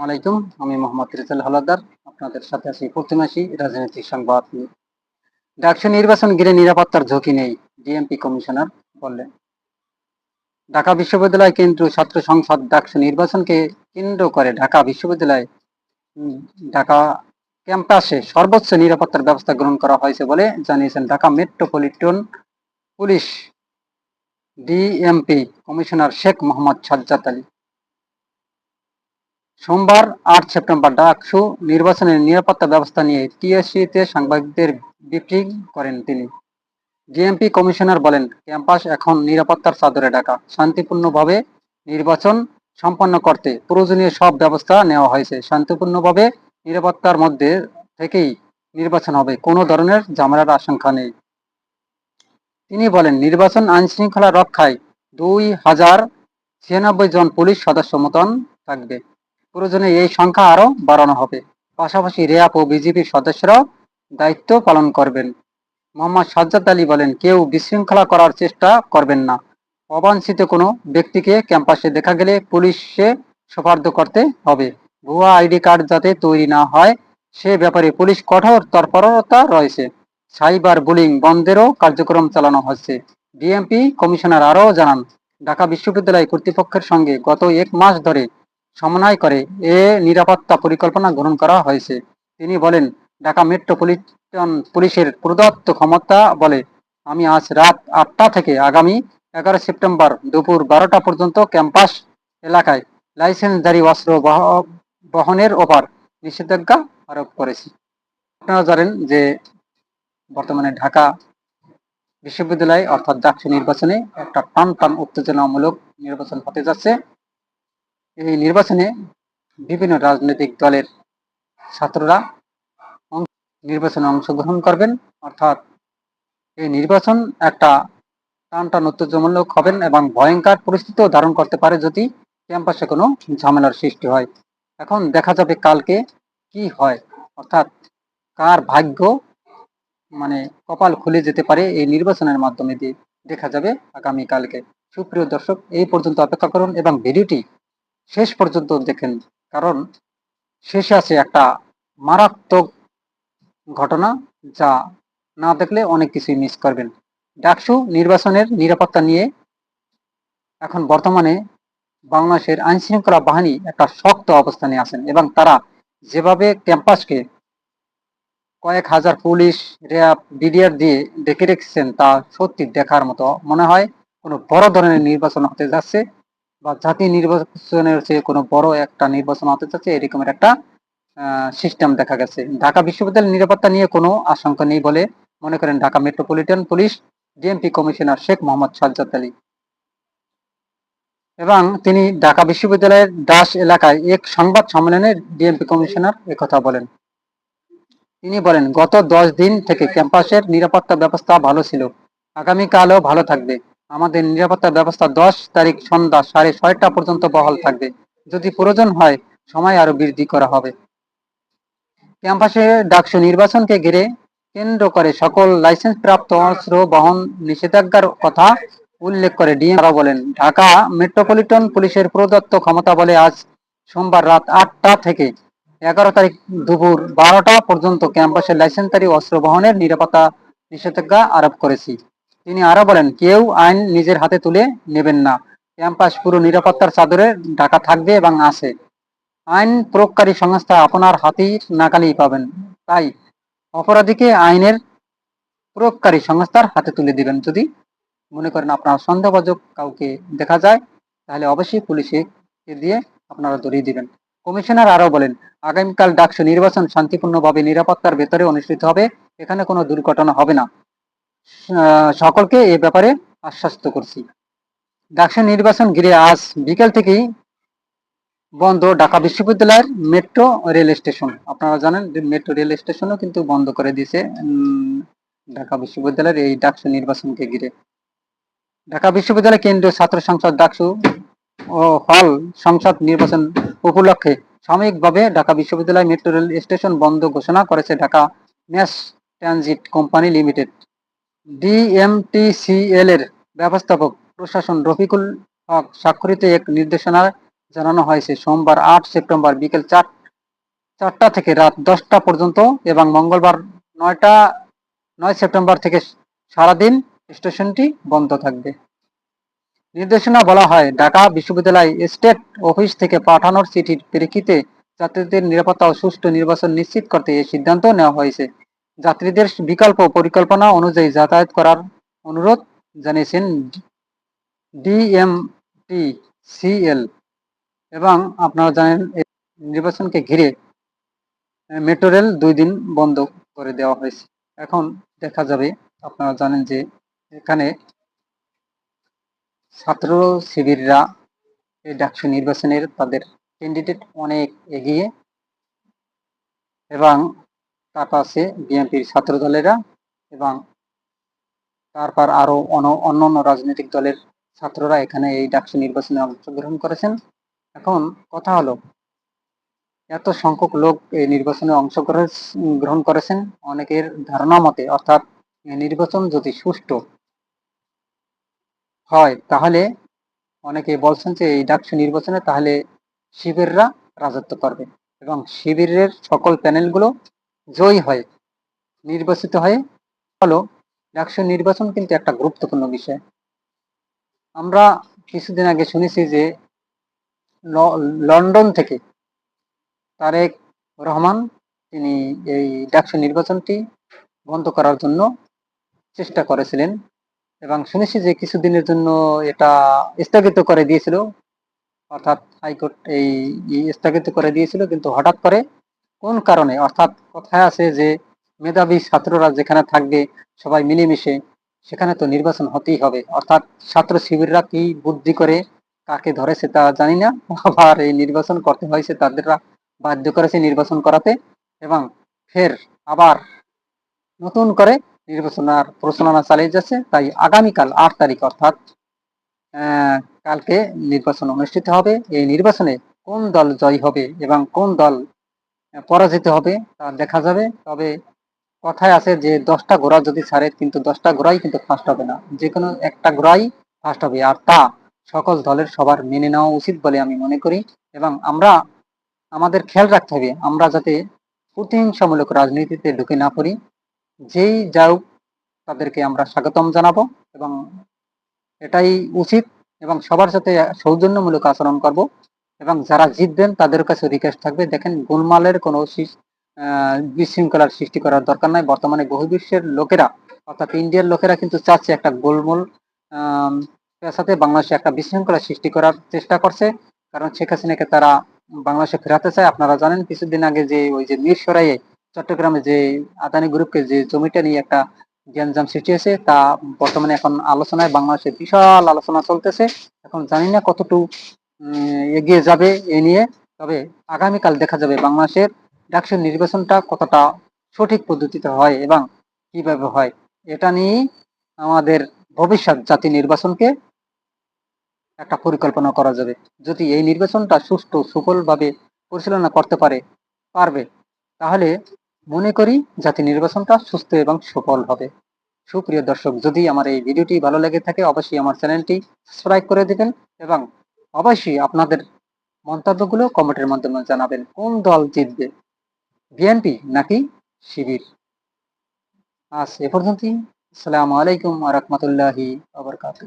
আলাইকুম। আমি মোহাম্মদ রিজাল হালাদার আপনাদের সাথে আছি প্রতিমাসী রাজনৈতিক সংবাদ। ডাকসু নির্বাচন ঘিরে নিরাপত্তার ঝুঁকি নেই, ডিএমপি কমিশনার বললেন। ঢাকা বিশ্ববিদ্যালয় কেন্দ্র ছাত্র সংসদ ডাকসু নির্বাচনকে কেন্দ্র করে ঢাকা বিশ্ববিদ্যালয় ঢাকা ক্যাম্পাসে সর্বোচ্চ নিরাপত্তার ব্যবস্থা গ্রহণ করা হয়েছে বলে জানিয়েছেন Dhaka metropolitan police DMP commissioner Sheikh Mohammad Sajjad Ali. সোমবার, আট সেপ্টেম্বর, ডাকসু নির্বাচনের নিরাপত্তা ব্যবস্থা নিয়ে টিএসসিতে সাংবাদিকদের ব্রিফিং করেন তিনি। ডিএমপি কমিশনার বলেন, ক্যাম্পাস এখন নিরাপত্তার চাদরে ঢাকা। শান্তিপূর্ণভাবে নির্বাচন সম্পন্ন করতে প্রয়োজনীয় সব ব্যবস্থা নেওয়া হয়েছে। শান্তিপূর্ণভাবে নিরাপত্তার মধ্যে থেকেই নির্বাচন হবে। কোনো ধরনের ঝামেলার আশঙ্কা নেই। তিনি বলেন, নির্বাচন আইন শৃঙ্খলা রক্ষায় দুই হাজার ছিয়ানব্বই জন পুলিশ সদস্য মোতায়েন থাকবে। প্রয়োজনে এই সংখ্যা আরও বাড়ানো হবে। পাশাপাশি র্যাব ও বিজিবির সদস্যরাও দায়িত্ব পালন করবেন। মোহাম্মদ সাজ্জাদ আলী বলেন, কেউ বিশৃঙ্খলা করার চেষ্টা করবেন না। অবাঞ্ছিত কোনো ব্যক্তিকে ক্যাম্পাসে দেখা গেলে পুলিশে সোপার্দ করতে হবে। ভুয়া আইডি কার্ড যাতে তৈরি না হয়, সে ব্যাপারে পুলিশ কঠোর তৎপরতা রয়েছে। সাইবার বুলিং বন্ধেরও কার্যক্রম চালানো হচ্ছে। ডিএমপি কমিশনার আরও জানান, ঢাকা বিশ্ববিদ্যালয় কর্তৃপক্ষের সঙ্গে গত এক মাস ধরে সমন্বয় করে এ নিরাপত্তা পরিকল্পনা গ্রহণ করা হয়েছে। তিনি বলেন, ঢাকা মেট্রোপলিটন পুলিশের প্রদত্ত ক্ষমতা বলে, আমি আজ রাত আটটা থেকে আগামী এগারো সেপ্টেম্বর দুপুর বারোটা পর্যন্ত ক্যাম্পাস এলাকায় লাইসেন্সধারী অস্ত্র বহ- বহনের ওপর নিষেধাজ্ঞা আরোপ করেছি। আপনারা জানেন যে বর্তমানে ঢাকা বিশ্ববিদ্যালয় অর্থাৎ ডাকসু নির্বাচনে একটা টান টান উত্তেজনামূলক নির্বাচন হতে যাচ্ছে। এই নির্বাচনে বিভিন্ন রাজনৈতিক দলের ছাত্ররা নির্বাচনে অংশগ্রহণ করবেন। অর্থাৎ এই নির্বাচন একটা টান টান উত্তেজনামূলক হবেন এবং ভয়ঙ্কর পরিস্থিতিও ধারণ করতে পারে যদি ক্যাম্পাসে কোনো ঝামেলার সৃষ্টি হয়। এখন দেখা যাবে কালকে কি হয়। অর্থাৎ কার ভাগ্য মানে কপাল খুলে যেতে পারে এই নির্বাচনের মাধ্যমে দিয়ে দেখা যাবে আগামী কালকে সুপ্রিয় দর্শক, এই পর্যন্ত অপেক্ষা করুন এবং ভিডিওটি শেষ পর্যন্ত দেখেন, কারণ শেষে আছে একটা মারাত্মক ঘটনা যা না দেখলে অনেক কিছুই মিস করবেন। ডাকসু নির্বাচনের নিরাপত্তা নিয়ে এখন বর্তমানে বাংলাদেশের আইন শৃঙ্খলা বাহিনী একটা শক্ত অবস্থানে আছেন এবং তারা যেভাবে ক্যাম্পাসকে কয়েক হাজার পুলিশ, র্যাব, বিডিআর দিয়ে ডেকে রেখেছেন তা সত্যি দেখার মতো মনে হয় কোনো বড় ধরনের নির্বাচন হতে যাচ্ছে। বা জাতীয় নির্বাচনের চেয়ে কোনো বড় একটা নির্বাচন হতে যাচ্ছে, এরকমের একটা সিস্টেম দেখা গেছে। ঢাকা বিশ্ববিদ্যালয়ের নিরাপত্তা নিয়ে কোনো আশঙ্কা নেই বলে মনে করেন Dhaka metropolitan police DMP commissioner Sheikh Mohammad Sajjad Ali. এবং তিনি ঢাকা বিশ্ববিদ্যালয়ের দাস এলাকায় এক সংবাদ সম্মেলনে ডিএমপি কমিশনার একথা বলেন। তিনি বলেন, গত দশ দিন থেকে ক্যাম্পাসের নিরাপত্তা ব্যবস্থা ভালো ছিল। আগামীকালও ভালো থাকবে। আমাদের নিরাপত্তা ব্যবস্থা দশ তারিখ সন্ধ্যা সাড়ে ছয়টা পর্যন্ত বহাল থাকবে। যদি প্রয়োজন হয়, সময় আরও বৃদ্ধি করা হবে। ক্যাম্পাসে ডাকসু নির্বাচনকে ঘিরে কেন্দ্র করে সকল লাইসেন্স প্রাপ্ত অস্ত্র বহন নিষেধাজ্ঞার কথা উল্লেখ করে ডিএম বলেন, ঢাকা মেট্রোপলিটন পুলিশের প্রদত্ত ক্ষমতা বলে আজ সোমবার রাত আটটা থেকে এগারো তারিখ দুপুর বারোটা পর্যন্ত ক্যাম্পাসের লাইসেন্সধারী অস্ত্র বহনের নিরাপত্তা নিষেধাজ্ঞা আরোপ করেছি। তিনি আরও বলেন, কেউ আইন নিজের হাতে তুলে নেবেন না। ক্যাম্পাস পুরো নিরাপত্তার চাদরে ঢাকা থাকবে এবং আছে। আইন প্রয়োগকারী সংস্থা আপনার হাতেই নাকালেই পাবেন। তাই অপরাধীকে আইনের প্রয়োগকারী সংস্থার হাতে তুলে দিবেন। যদি মনে করেন আপনার সন্দেহভাজক কাউকে দেখা যায়, তাহলে অবশ্যই পুলিশে দিয়ে আপনারা ধরিয়ে দিবেন। কমিশনার আরও বলেন, আগামীকাল ডাকসু নির্বাচন শান্তিপূর্ণভাবে নিরাপত্তার ভেতরে অনুষ্ঠিত হবে। এখানে কোনো দুর্ঘটনা হবে না। সকলকে এ ব্যাপারে আশ্বস্ত করছি। ডাকসু নির্বাচন ঘিরে আজ বিকেল থেকেই বন্ধ ঢাকা বিশ্ববিদ্যালয়ের মেট্রো রেল স্টেশন। আপনারা জানেন মেট্রো রেল স্টেশনও কিন্তু বন্ধ করে দিয়েছে ঢাকা বিশ্ববিদ্যালয়ের এই ডাকসু নির্বাচনকে ঘিরে। ঢাকা বিশ্ববিদ্যালয় কেন্দ্রীয় ছাত্র সংসদ ডাকসু ও হল সংসদ নির্বাচন উপলক্ষে সাময়িকভাবে ঢাকা বিশ্ববিদ্যালয় মেট্রো রেল স্টেশন বন্ধ ঘোষণা করেছে Dhaka mass transit company limited. DMTCL এর ব্যবস্থাপক প্রশাসন রফিকুল হক স্বাক্ষরিত এক নির্দেশনা জানানো হয়েছে। সোমবার আট সেপ্টেম্বর বিকেল চার, চারটা থেকে রাত দশটা পর্যন্ত এবং মঙ্গলবার নয়টা, নয় সেপ্টেম্বর থেকে সারাদিন স্টেশনটি বন্ধ থাকবে। নির্দেশনা বলা হয়, ঢাকা বিশ্ববিদ্যালয় স্টেট অফিস থেকে পাঠানোর চিঠির প্রেক্ষিতে যাত্রীদের নিরাপত্তা ও সুষ্ঠু নির্বাচন নিশ্চিত করতে এই সিদ্ধান্ত নেওয়া হয়েছে। যাত্রীদের বিকল্প পরিকল্পনা অনুযায়ী যাতায়াত করার অনুরোধ জানিয়েছেন ডিএমটি সিএল এবং আপনারা জানেন নির্বাচনকে ঘিরে মেট্রো রেল দুই দিন বন্ধ করে দেওয়া হয়েছে। এখন দেখা যাবে, আপনারা জানেন যে এখানে ছাত্র শিবিররা এই ডাকসু নির্বাচনের তাদের ক্যান্ডিডেট অনেক এগিয়ে এবং তার পাশে বিএনপির ছাত্র দলেরা এবং তারপর আরও অন্য অন্য রাজনৈতিক দলের ছাত্ররা এখানে এই ডাকসু নির্বাচনে অংশগ্রহণ করেছেন। এখন কথা হলো, এত সংখ্যক লোক এই নির্বাচনে অংশগ্রহণ গ্রহণ করেছেন অনেকের ধারণা মতে, অর্থাৎ নির্বাচন যদি সুষ্ঠু হয়, তাহলে অনেকে বলছেন যে এই ডাকসু নির্বাচনে তাহলে শিবিররা রাজত্ব করবে এবং শিবিরের সকল প্যানেলগুলো জয়ী হয়ে নির্বাচিত হয়ে হলো। ডাকসু নির্বাচন কিন্তু একটা গুরুত্বপূর্ণ বিষয়। আমরা কিছুদিন আগে শুনেছি যে লন্ডন থেকে তারেক রহমান তিনি এই ডাকসু নির্বাচনটি বন্ধ করার জন্য চেষ্টা করেছিলেন এবং শুনেছি যে কিছুদিনের জন্য এটা স্থগিত করে দিয়েছিল। অর্থাৎ হাইকোর্ট এই স্থগিত করে দিয়েছিল কিন্তু হঠাৎ করে কোন কারণে? অর্থাৎ কথায় আছে যে, মেধাবী ছাত্ররা যেখানে থাকবে, সবাই মিলেমিশে, সেখানে তো নির্বাচন হতেই হবে। অর্থাৎ ছাত্র শিবিররা কি বুদ্ধি করে কাকে ধরেছে তা জানি না। আবার এই নির্বাচন করতে হয়েছে তাদেররা, বাধ্য করেছে নির্বাচন করাতে এবং ফের আবার নতুন করে নির্বাচনার প্রচারণা চালিয়ে যাচ্ছে। তাই আগামীকাল আট তারিখ, অর্থাৎ কালকে নির্বাচন অনুষ্ঠিত হবে। এই নির্বাচনে কোন দল জয়ী হবে এবং কোন দল পরাজিত হবে, তা দেখা যাবে। তবে কথায় আছে যে, দশটা ঘোড়া যদি ছাড়ে, কিন্তু দশটা ঘোড়াই কিন্তু ফার্স্ট হবে না। যে কোনো একটা ঘোড়াই ফার্স্ট হবে। আর তা সকল দলের সবার মেনে নেওয়া উচিত বলে আমি মনে করি। এবং আমরা, আমাদের খেয়াল রাখতে হবে, আমরা যাতে প্রতিহিংসামূলক রাজনীতিতে ঢুকে না পড়ি। যেই যাওক তাদেরকে আমরা স্বাগতম জানাব এবং এটাই উচিত এবং সবার সাথে সৌজন্যমূলক আচরণ করব। এবং যারা জিতবেন, তাদের কাছে রিকোয়েস্ট থাকবে, দেখেন গোলমালের কোনো বিশৃঙ্খলার সৃষ্টি করার দরকার নাই। বর্তমানে বহির্বিশ্বের লোকেরা, অর্থাৎ ইন্ডিয়ার লোকেরা কিন্তু চাচ্ছে একটা গোলমোল সাথে বাংলাদেশে একটা বিশৃঙ্খলা সৃষ্টি করার চেষ্টা করছে। কারণ শেখ হাসিনাকে তারা বাংলাদেশে ফেরাতে চায়। আপনারা জানেন, কিছুদিন আগে যে ওই যে মিরসরাইয়ে চট্টগ্রামে যে আদানি গ্রুপকে যে জমিটা নিয়ে একটা গ্যাঞ্জাম সৃষ্টি হয়েছে, তা বর্তমানে এখন আলোচনায় বাংলাদেশে বিশাল আলোচনা চলতেছে। এখন জানি না কতটুকু এগিয়ে যাবে, এ নিয়ে। তবে আগামীকাল দেখা যাবে বাংলাদেশের ডাকসু নির্বাচনটা কতটা সঠিক পদ্ধতিতে হয় এবং কীভাবে হয়। এটা নিয়ে আমাদের ভবিষ্যৎ জাতি নির্বাচনকে একটা পরিকল্পনা করা যাবে। যদি এই নির্বাচনটা সুষ্ঠু, সুফলভাবে পরিচালনা করতে পারে, পারবে, তাহলে মনে করি জাতি নির্বাচনটা সুস্থ এবং সফল হবে। সুপ্রিয় দর্শক, যদি আমার এই ভিডিওটি ভালো লেগে থাকে, অবশ্যই আমার চ্যানেলটি সাবস্ক্রাইব করে দিবেন এবং অবশ্যই আপনাদের মন্তব্যগুলো কমেন্টের মাধ্যমে জানাবেন। কোন দল জিতবে? বিএনপি নাকি শিবির? আজ এ পর্যন্তই। আসসালামু আলাইকুম রহমতুল্লাহি আবরকাত